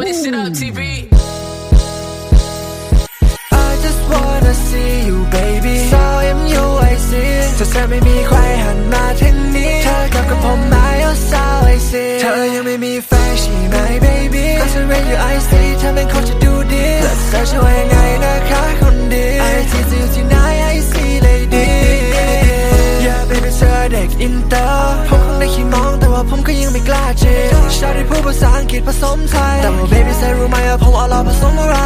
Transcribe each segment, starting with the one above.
put this shit on TV. I just wanna see you baby สาว MUIC ถ้าเธอไม่มีใครหันมาทางนี้เธอกับกับผมไหมเอาสาวไอซีเธอยังไม่มีแฟนใช่ไหม baby ก็ฉันเรียนอยู่ IC เธอเป็นคนจะดูดีและเธอช่วยยังไงนะคะคนดี IT จะอยู่ที่ไหน IC lady Yeah baby เธอเด็กอินเตอร์ผมคงได้ขี้มองแต่ว่าผมก็ยังไม่กล้าจีบ ภาษาอังกฤษผสมไทย แต่ว่า baby เธอรู้ไหมว่าผมเอาเราผสมอะไร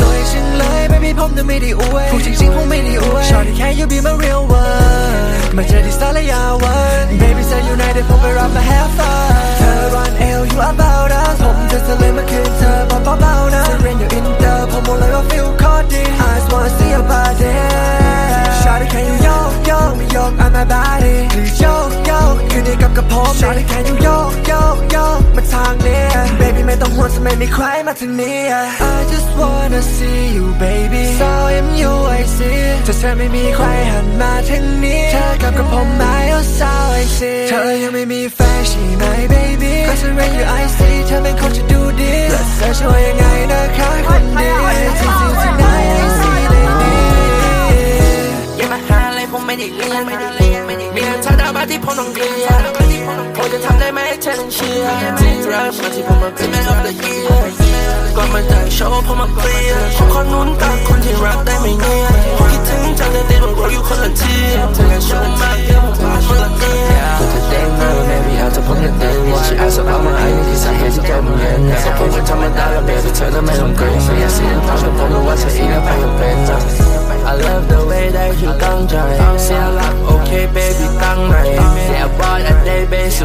สวยจริงเลย baby ผมจะไม่ได้อวยพูดจริงๆผมไม่ได้อวยชอบที่แค่ you be my real one มาเจอที่สารยาวัน baby เธออยู่ไหนเดี๋ยวผมไปรับมา have fun เธอ run L you about us ผมจะทะเลมาคืนเธอเบาๆๆนะเธอเรียนอยู่อินเตอร์ผมบอกเลยว่า feel โคตรดี I just wanna see your body ชาที่แค่อยู่โยกโยกไม่โยก I'm my body หรือโยกโยกคืนนี้กับกับผมชาที่แค่อยู่โยกโยกโยก มาทางนี้ baby ไม่ต้องห่วงจะไม่มีใครมาทางนี้ I just wanna see you baby สาว MUIC ถ้าเธอไม่มีใครหันมาทางนี้เธอกับกับผมไหมเอาสาว IC เธอยังไม่มีแฟนใช่ไหม baby ก็ฉันเรียนอยู่ IC เธอเป็นคนจะดูดีและเธอช่วยยังไงนะคะคนดีที่อยู่ที่ไหน IC lady อย่ามาหาอะไรผมไม่ได้เรียนไม่ได้เรียนไม่ได้มีแต่ท่าดาบาที่ผมต้องเรียน ผมจะทำได้ไหมให้เธอต้องเชื่อที่รักมาที่ผมมาเป็นแม่ of the year ก่อนมาแต่งโชว์ผมมาเปลี่ยนผมขอนุนตามคนที่รักได้ไม่เงียบคิดถึงจังเลยแต่ผมรู้อยู่คนละที่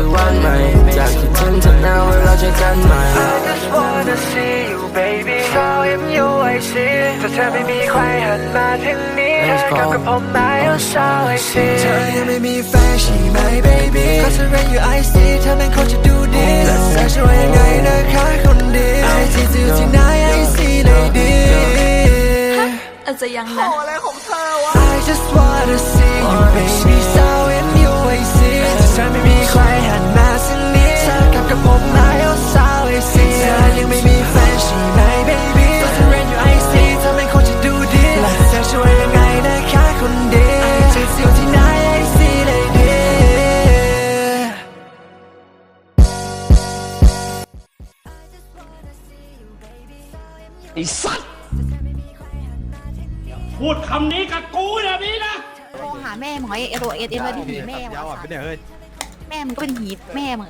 day base สู่วันใหม่จากคิดถึงเธอ now เวลาเจอกันใหม่ I just wanna see you baby สาว MUIC ถ้าเธอไม่มีใครหันมาทางนี้เธอกับกับผมไหมเอาสาว IC เธอยังไม่มีแฟนใช่ไหม baby ก็ฉันเรียนอยู่ IC เธอเป็นคนจะดูดีและเธอช่วยยังไงนะคะคนดี IC จะอยู่ที่ไหน IC lady อาจจะยังนะ I just wanna see you baby ไอ้สัตว์พูดคำนี้กับกูแบบนี้นะโทรหาแม่มึงไอ้ตัวเอสเอ็นมาที่หีแม่มึงยาวอะเป็นเนี่ยเฮ้ยแม่มึงก็เป็นหีแม่มึง